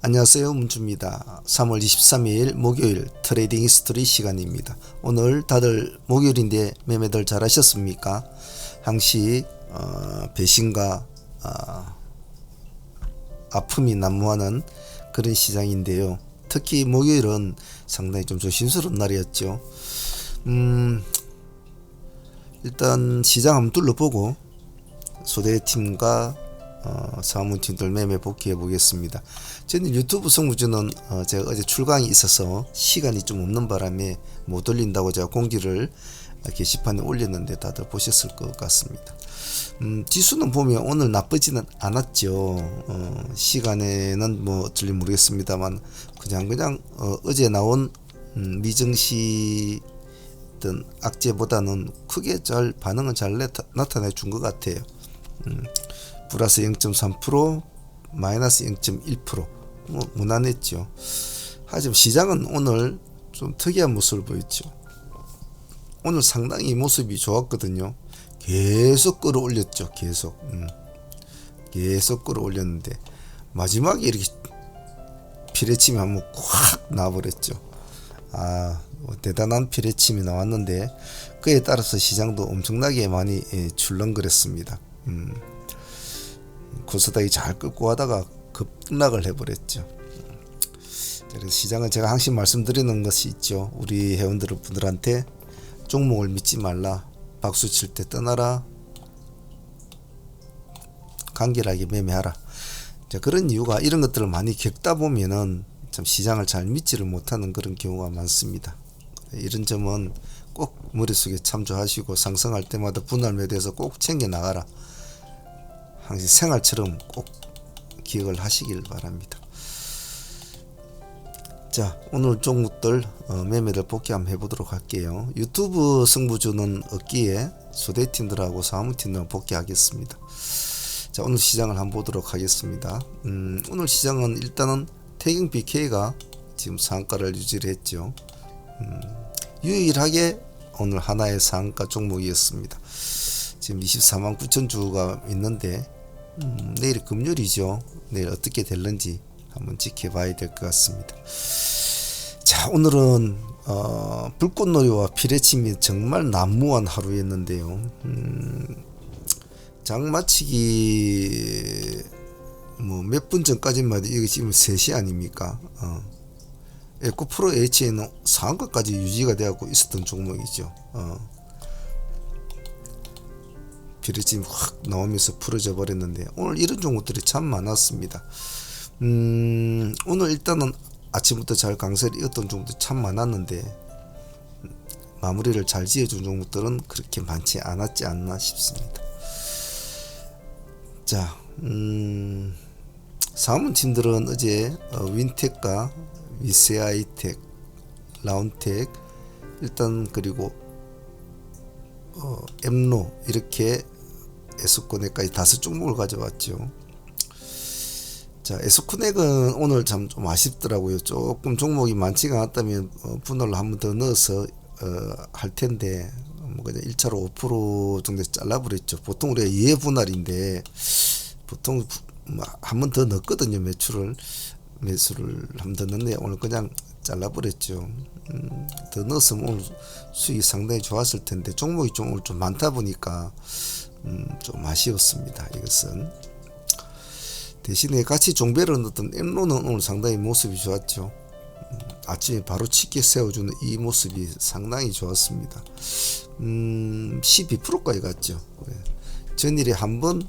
안녕하세요. 문주입니다. 3월 23일 목요일 트레이딩 히스토리 시간입니다. 오늘 다들 목요일인데 매매들 잘 하셨습니까? 항시 어, 배신과 어, 아픔이 난무하는 그런 시장인데요. 특히 목요일은 상당히 좀 조심스러운 날이었죠. 음, 일단 시장 한번 둘러보고 소대팀과 어, 사무팀들 매매 복귀해 보겠습니다. 저는 유튜브 성무주는 어, 제가 어제 출강이 있어서 시간이 좀 없는 바람에 못 올린다고 제가 공지를 게시판에 올렸는데 다들 보셨을 것 같습니다. 음, 지수는 보면 오늘 나쁘지는 않았죠. 어, 시간에는 뭐 어쩔지 모르겠습니다만 그냥 그냥 어, 어제 나온 음, 미정시 든 악재보다는 크게 잘 반응은 잘 나타, 내 준 것 같아요. 음, 플러스 0.3% 마이너스 0.1%뭐 무난했죠. 하지만 시장은 오늘 좀 특이한 모습을 보였죠. 오늘 상당히 모습이 좋았거든요. 계속 끌어올렸죠. 계속 음. 계속 끌어올렸는데 마지막에 이렇게 피레침이 한번 콱 나버렸죠. 아뭐 대단한 피레침이 나왔는데 그에 따라서 시장도 엄청나게 많이 예, 출렁거렸습니다. 음. 코스닥이 잘 끌고 하다가 급락을 해버렸죠. 그래서 시장은 제가 항상 말씀드리는 것이 있죠. 우리 회원들 분들한테 종목을 믿지 말라. 박수 칠 때 떠나라. 간결하게 매매하라. 자, 그런 이유가 이런 것들을 많이 겪다 보면은 참 시장을 잘 믿지를 못하는 그런 경우가 많습니다. 이런 점은 꼭 머릿속에 참조하시고 상승할 때마다 분할 매도해서 꼭 챙겨 나가라. 항상 생활처럼 꼭 기억을 하시길 바랍니다. 자 오늘 종목들 어, 매매를 복귀 한번 해보도록 할게요. 유튜브 승부주는 없기에 소대팀들하고 사무팀들 복귀하겠습니다. 자 오늘 시장을 한번 보도록 하겠습니다. 음, 오늘 시장은 일단은 태경 BK가 지금 상가를 유지를 했죠. 음, 유일하게 오늘 하나의 상가 종목이었습니다. 지금 24만 9천 주가 있는데 음, 내일 금요일이죠. 내일 어떻게 될는지 한번 지켜봐야 될 것 같습니다. 자, 오늘은 어, 불꽃놀이와 피레침이 정말 난무한 하루였는데요. 음, 장 마치기 뭐 몇 분 전까지만 이게 지금 3시 아닙니까? 어. 에코프로 H에는 상한가까지 유지가 되고 있었던 종목이죠. 어. 비례짐 확 나오면서 풀어져 버렸는데 오늘 이런 종목들이 참 많았습니다. 음, 오늘 일단은 아침부터 잘 강세를 이었던 종목들 참 많았는데 마무리를 잘 지어준 종목들은 그렇게 많지 않았지 않나 싶습니다. 자, 음, 사문 팀들은 어제 어, 윈텍과 위세아이텍, 라운텍 일단 그리고 어, 엠로 이렇게 에스코넥까지 다섯 종목을 가져왔죠. 자, 에스코넥은 오늘 참 좀 아쉽더라고요. 조금 종목이 많지가 않았다면 어, 분할로 한번 더 넣어서 어, 할 텐데 뭐 그냥 1차로 5% 정도 잘라버렸죠. 보통 우리가 2회 분할인데 보통 뭐 한번 더 넣었거든요. 매출을 매수를 한 번 더 넣네. 오늘 그냥 잘라버렸죠. 음, 더 넣었으면 오늘 수익이 상당히 좋았을 텐데 종목이 좀 오늘 좀 많다 보니까 음, 좀 아쉬웠습니다. 이것은 대신에 같이 종배를 넣었던 엠로는 오늘 상당히 모습이 좋았죠. 음, 아침에 바로 치게 세워주는 이 모습이 상당히 좋았습니다. 음, 12%까지 갔죠. 네. 전일에 한번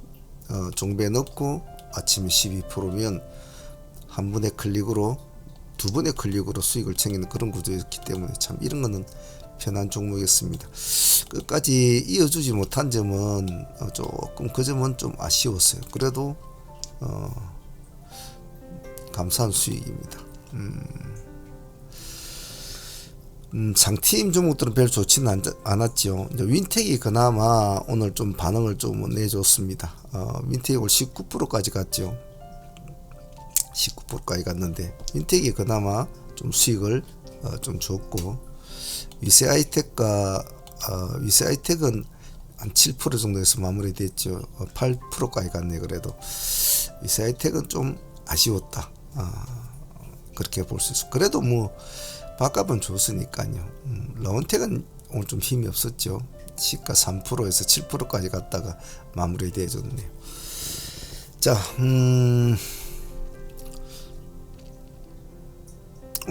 어, 종배 넣고 아침에 12%면 한 번의 클릭으로 두 번의 클릭으로 수익을 챙기는 그런 구조였기 때문에 참 이런 거는 편한 종목이었습니다. 끝까지 이어주지 못한 점은 어, 조금 그 점은 좀 아쉬웠어요. 그래도 어, 감사한 수익입니다. 음, 음, 상팀 종목들은 별로 좋지는 않, 았죠 윈텍이 그나마 오늘 좀 반응을 좀 내줬습니다. 어, 윈텍이 올 19%까지 갔죠. 19%까지 갔는데 윈텍이 그나마 좀 수익을 어, 좀 줬고 위세 아이텍과 어, 위세 아이텍은 한 7% 정도에서 마무리됐죠. 어, 8%까지 갔네 그래도 위세 아이텍은 좀 아쉬웠다. 아, 그렇게 볼 수 있어. 그래도 뭐 밥값은 좋으니까요. 음, 라운텍은 오늘 좀 힘이 없었죠. 시가 3%에서 7%까지 갔다가 마무리돼 줬네요. 자, 음,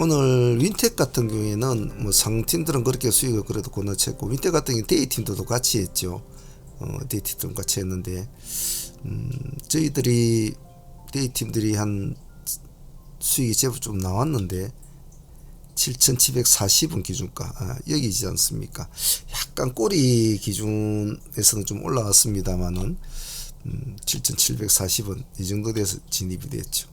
오늘 윈텍 같은 경우에는 뭐 상팀들은 그렇게 수익을 그래도 고나쳤고 윈텍 같은 경우 데이팀들도 같이 했죠. 어, 데이팀도 같이 했는데 음, 저희들이 데이팀들이 한 수익이 제법 좀 나왔는데 7,740원 기준가 아, 여기지 않습니까? 약간 꼬리 기준에서는 좀 올라왔습니다만은 음, 7,740원 이 정도 돼서 진입이 됐죠.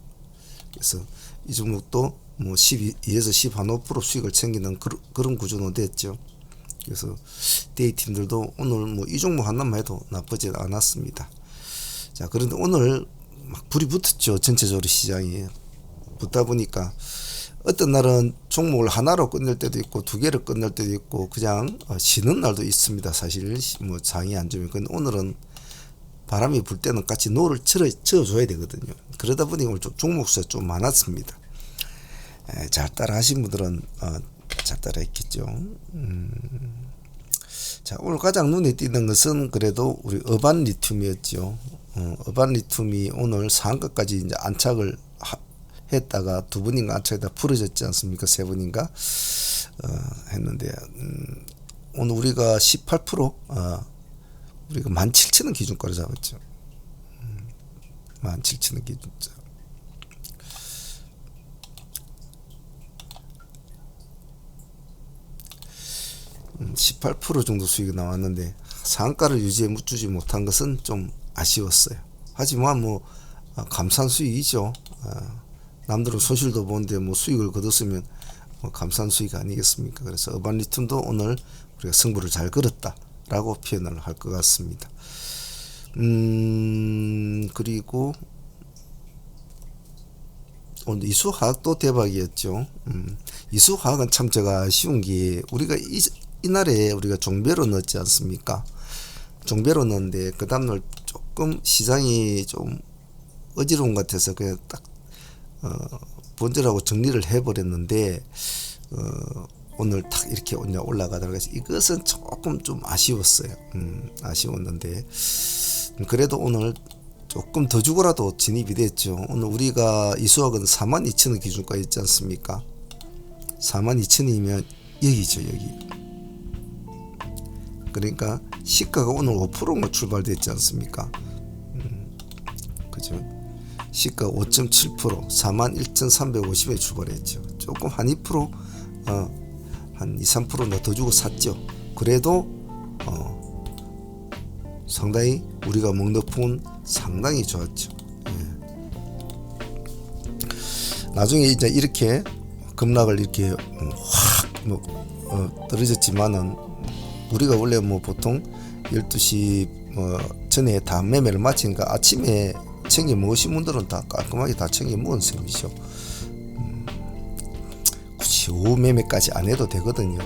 그래서 이 종목도 뭐 12에서 15% 수익을 챙기는 그런, 그런 구조는 됐죠. 그래서 데이팀들도 오늘 뭐 이 종목 하나만 해도 나쁘지 않았습니다. 자 그런데 오늘 막 불이 붙었죠 전체적으로 시장이 붙다 보니까 어떤 날은 종목을 하나로 끝낼 때도 있고 두 개를 끝낼 때도 있고 그냥 어, 쉬는 날도 있습니다. 사실 뭐 장이 안 좋으면 오늘은 바람이 불 때는 같이 노를 쳐쳐줘야 되거든요. 그러다 보니 오늘 좀 종목 수가 좀 많았습니다. 에, 잘 따라 하신 분들은 어, 잘 따라 했겠죠. 음. 자 오늘 가장 눈에 띄는 것은 그래도 우리 어반 리튬이었죠. 어, 어반 리튬이 오늘 상한가까지 이제 안착을 하, 했다가 두 분인가 안착에다 풀어졌지 않습니까? 세 분인가 어, 했는데 음, 오늘 우리가 18% 어, 우리가 17,000원 기준가로 잡았죠. 음, 17,000원 기준자. 음, 18% 정도 수익이 나왔는데 상가를 유지해 주지 못한 것은 좀 아쉬웠어요. 하지만 뭐 아, 감사한 수익이죠. 아, 남들은 손실도 보는데 뭐 수익을 거뒀으면 뭐 감사한 수익 아니겠습니까? 그래서 어반 리튬도 오늘 우리가 승부를 잘 걸었다 라고 표현을 할 것 같습니다. 음 그리고 오늘 이수화학도 대박이었죠. 음, 이수화학은 참 제가 아쉬운 게 우리가 이, 이날에 우리가 종배로 넣었지 않습니까? 종배로 넣었는데 그 다음날 조금 시장이 좀 어지러운 것 같아서 그냥 딱 어, 본질하고 정리를 해버렸는데 어, 오늘 딱 이렇게 오냐 올라가더라고요. 이것은 조금 좀 아쉬웠어요. 음, 아쉬웠는데 음, 그래도 오늘 조금 더 주고라도 진입이 됐죠. 오늘 우리가 이 수학은 42,000원 기준가 있지 않습니까? 42,000원이면 여기죠, 여기. 그러니까 시가가 오늘 5%가 출발됐지 않습니까? 음, 그죠? 시가 5.7% 41,350에 출발했죠. 조금 한 2% 어, 한 2, 3%나 더 주고 샀죠. 그래도 어, 상당히 우리가 푼 상당히 좋았죠. 예. 나중에 이제 이렇게 급락을 이렇게 확 뭐 어, 떨어졌지만은 우리가 원래 뭐 보통 12시 뭐 전에 다 매매를 마치니까 아침에 챙겨 먹으신 분들은 다 깔끔하게 다 챙겨 먹은 셈이죠. 오후 매매까지 안 해도 되거든요.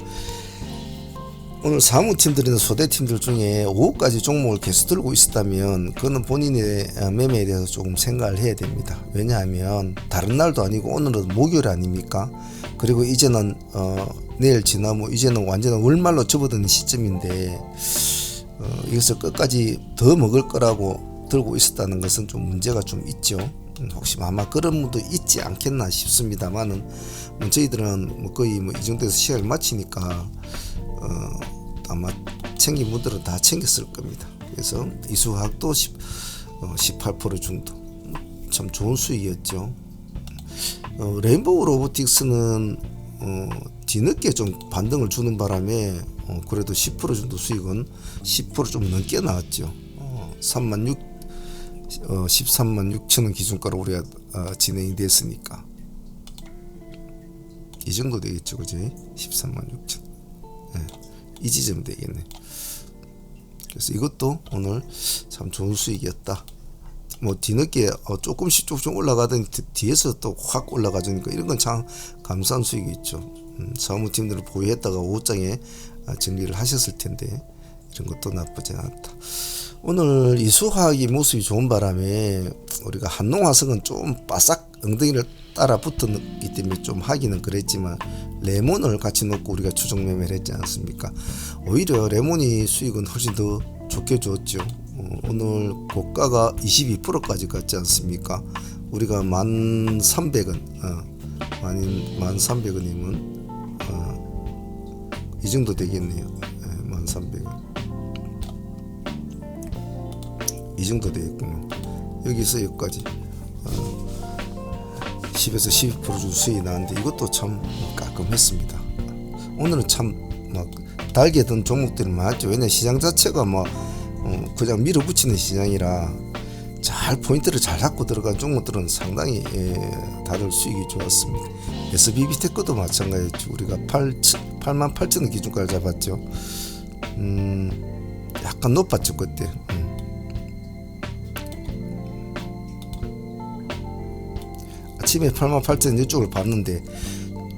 오늘 사무팀들이나 소대팀들 중에 오후까지 종목을 계속 들고 있었다면 그거는 본인의 어, 매매에 대해서 조금 생각을 해야 됩니다. 왜냐하면 다른 날도 아니고 오늘은 목요일 아닙니까? 그리고 이제는 어, 내일 지나면 이제는 완전히 월말로 접어드는 시점인데 어, 이것을 끝까지 더 먹을 거라고 들고 있었다는 것은 좀 문제가 좀 있죠. 음, 혹시 아마 그런 분도 있지 않겠나 싶습니다만은 뭐 저희들은 뭐 거의 뭐 이 정도에서 시간을 마치니까 어, 아마 챙긴 분들은 다 챙겼을 겁니다. 그래서 이수학도 10, 어, 18% 정도 참 좋은 수익이었죠. 어, 레인보우 로보틱스는 어, 뒤늦게 좀 반등을 주는 바람에 어, 그래도 10% 정도 수익은 10%좀 넘게 나왔죠. 어, 3만 6 어, 13만 6천 원 기준가로 우리가 어, 진행이 됐으니까 이 정도 되겠죠, 그지? 13만 6천. 네, 이 지점 되겠네. 그래서 이것도 오늘 참 좋은 수익이었다. 뭐 뒤늦게 어 조금씩 조금씩 올라가던 뒤- 뒤에서 또 확 올라가주니까 이런 건 참 감사한 수익이 있죠. 음, 사무팀들을 보유했다가 오후장에 아, 정리를 하셨을 텐데 이런 것도 나쁘지 않다. 오늘 이수화학이 모습이 좋은 바람에 우리가 한농화성은 좀 바싹 엉덩이를 따라 붙었기 때문에 좀 하기는 그랬지만 레몬을 같이 넣고 우리가 추정 매매를 했지 않습니까? 오히려 레몬이 수익은 훨씬 더 좋게 줬죠. 어, 오늘 고가가 22%까지 갔지 않습니까? 우리가 1,300원, 어, 만, 1,300원이면 어, 이 정도 되겠네요. 예, 1,300원. 이 정도 되겠군요. 여기서 여기까지 어, 10에서 12% 정도 수익이 나는데 이것도 참 깔끔했습니다. 오늘은 참 막 달게 든 종목들이 많았죠. 왜냐 시장 자체가 뭐 어, 그냥 밀어붙이는 시장이라 잘 포인트를 잘 잡고 들어간 종목들은 상당히 예, 다들 수익이 좋았습니다. SBB 테크도 마찬가지였죠. 우리가 8, 8만 8천 원 기준가를 잡았죠. 음, 약간 높았죠 그때. 아침에 8만 8천 이쪽을 봤는데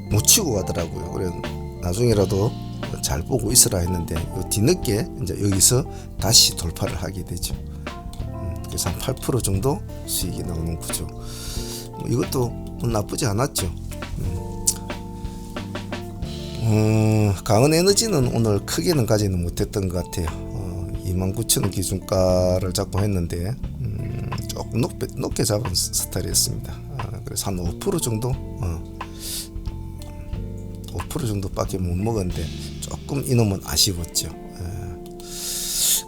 못 치고 가더라고요. 그래 나중에라도 잘 보고 있으라 했는데 요 뒤늦게 이제 여기서 다시 돌파를 하게 되죠. 음, 그래서 한 8% 정도 수익이 나오는 구조. 뭐 이것도 뭐 나쁘지 않았죠. 음. 어, 강은 에너지는 오늘 크게는 가지는 못했던 것 같아요. 어, 29,000원 기준가를 잡고 했는데 음, 조금 높게, 높게 잡은 스- 스타일이었습니다. 아, 그래서 한 5% 정도 어, 5% 정도밖에 못 먹었는데 조금 이놈은 아쉬웠죠. 예.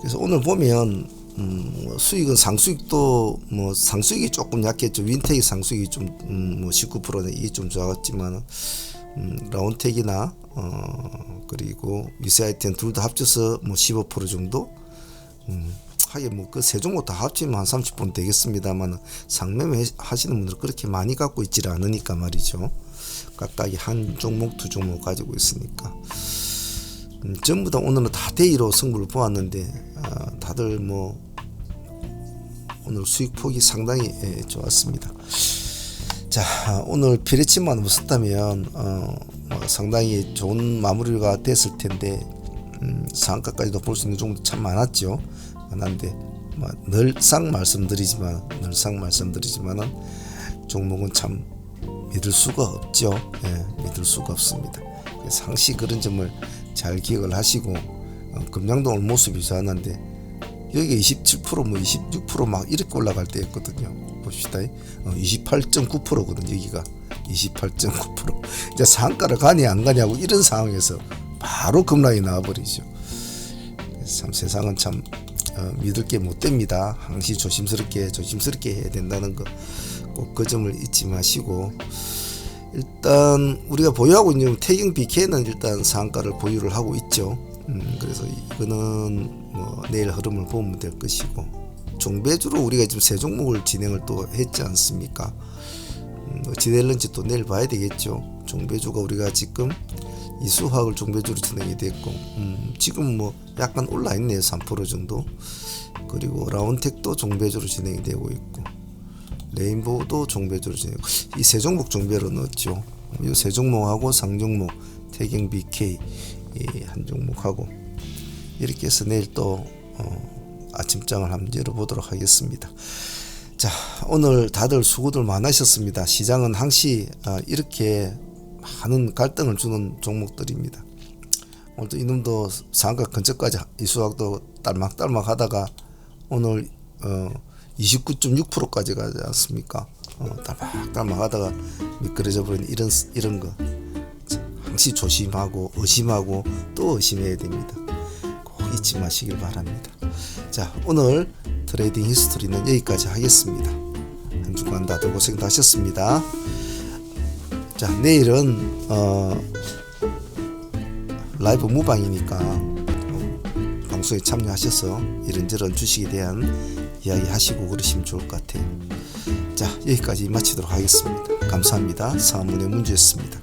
그래서 오늘 보면 음, 뭐 수익은 상수익도 뭐 상수익이 조금 약했죠. 윈텍이 상수익이 좀뭐 19%는 이게 좀 좋았지만 음, 라운텍이나 어, 그리고 위세아이템 둘 다 합쳐서 뭐 15% 정도 음, 하긴 뭐그 세 종목 다 합치면 한 30분 되겠습니다만 상매매 하시는 분들 그렇게 많이 갖고 있질 않으니까 말이죠. 각각이 한 종목 두 종목 가지고 있으니까 음, 전부 다 오늘은 다 대의로 승부를 보았는데 아, 다들 뭐 오늘 수익 폭이 상당히 예, 좋았습니다. 자 오늘 피레치만 웃었다면 어, 뭐 상당히 좋은 마무리가 됐을 텐데 음, 상한가까지도 볼 수 있는 종목 참 많았죠. 많은데 뭐 늘상 말씀드리지만 늘상 말씀드리지만은 종목은 참 믿을 수가 없죠. 예, 믿을 수가 없습니다. 그래서 항시 그런 점을 잘 기억을 하시고 어, 금양도 오늘 모습이 좋았는데 여기 27%뭐 26%막 이렇게 올라갈 때였거든요. 봅시다. 어, 28.9%거든 여기가 28.9% 이제 상가를 가냐 안 가냐고 이런 상황에서 바로 급락이 나와버리죠. 참 세상은 참 어, 믿을 게 못 됩니다. 항시 조심스럽게 조심스럽게 해야 된다는 거 꼭 그 점을 잊지 마시고 일단 우리가 보유하고 있는 태경 BK는 일단 상가를 보유를 하고 있죠. 음, 그래서 이거는 뭐 내일 흐름을 보면 될 것이고 종배주로 우리가 지금 세 종목을 진행을 또 했지 않습니까? 음, 어찌 될는지 또 내일 봐야 되겠죠. 종배주가 우리가 지금 이수화학을 종배주로 진행이 됐고 음, 지금 뭐 약간 올라 있네요 3% 정도. 그리고 라운텍도 종배주로 진행이 되고 있고 레인보우도 종배주로 진행 이세 종목 종배로 넣었죠 이세 종목하고 상종목 태경 BK 이한 종목하고 이렇게 해서 내일 또 어, 아침장을 한번 열어보도록 하겠습니다. 자 오늘 다들 수고들 많으셨습니다. 시장은 항시 아, 이렇게 많은 갈등을 주는 종목들입니다. 오늘도 이놈도 상가 근처까지 이수학도 딸막딸막 하다가 오늘 어 29.6%까지 가지 않습니까? 어, 딸막딸막 하다가 미끄러져 버린 이런 이런 거 항시 조심하고 의심하고 또 의심해야 됩니다. 꼭 잊지 마시길 바랍니다. 자 오늘 트레이딩 히스토리는 여기까지 하겠습니다. 한 주간 다들 고생 다 하셨습니다. 자 내일은 어, 라이브 무방이니까 어, 방송에 참여하셔서 이런저런 주식에 대한 이야기 하시고 그러시면 좋을 것 같아요. 자 여기까지 마치도록 하겠습니다. 감사합니다. 사문의 문제였습니다.